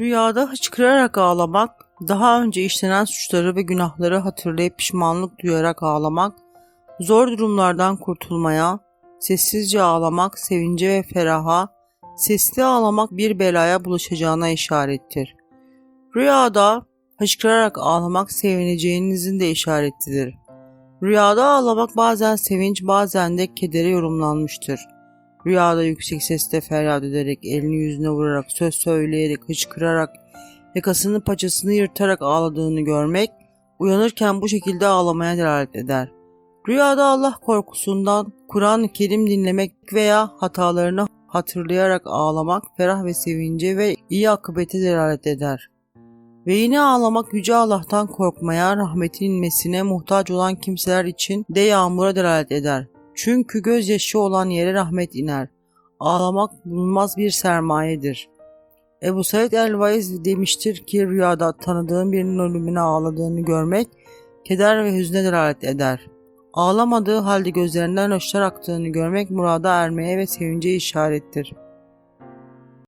Rüyada hıçkırarak ağlamak, daha önce işlenen suçları ve günahları hatırlayıp pişmanlık duyarak ağlamak, zor durumlardan kurtulmaya, sessizce ağlamak, sevince ve feraha, sesli ağlamak bir belaya bulaşacağına işarettir. Rüyada hıçkırarak ağlamak sevineceğinizin de işaretidir. Rüyada ağlamak bazen sevinç bazen de kedere yorumlanmıştır. Rüyada yüksek sesle feryat ederek, elini yüzüne vurarak, söz söyleyerek, hıçkırarak, yakasını paçasını yırtarak ağladığını görmek, uyanırken bu şekilde ağlamaya delalet eder. Rüyada Allah korkusundan Kur'an-ı Kerim dinlemek veya hatalarını hatırlayarak ağlamak ferah ve sevince ve iyi akıbete delalet eder. Ve yine ağlamak Yüce Allah'tan korkmaya, rahmetin inmesine muhtaç olan kimseler için de yağmura delalet eder. Çünkü gözyaşı olan yere rahmet iner. Ağlamak bulunmaz bir sermayedir. Ebu Said el-Vaiz demiştir ki rüyada tanıdığın birinin ölümüne ağladığını görmek keder ve hüzne delalet eder. Ağlamadığı halde gözlerinden yaşlar aktığını görmek murada ermeye ve sevince işarettir.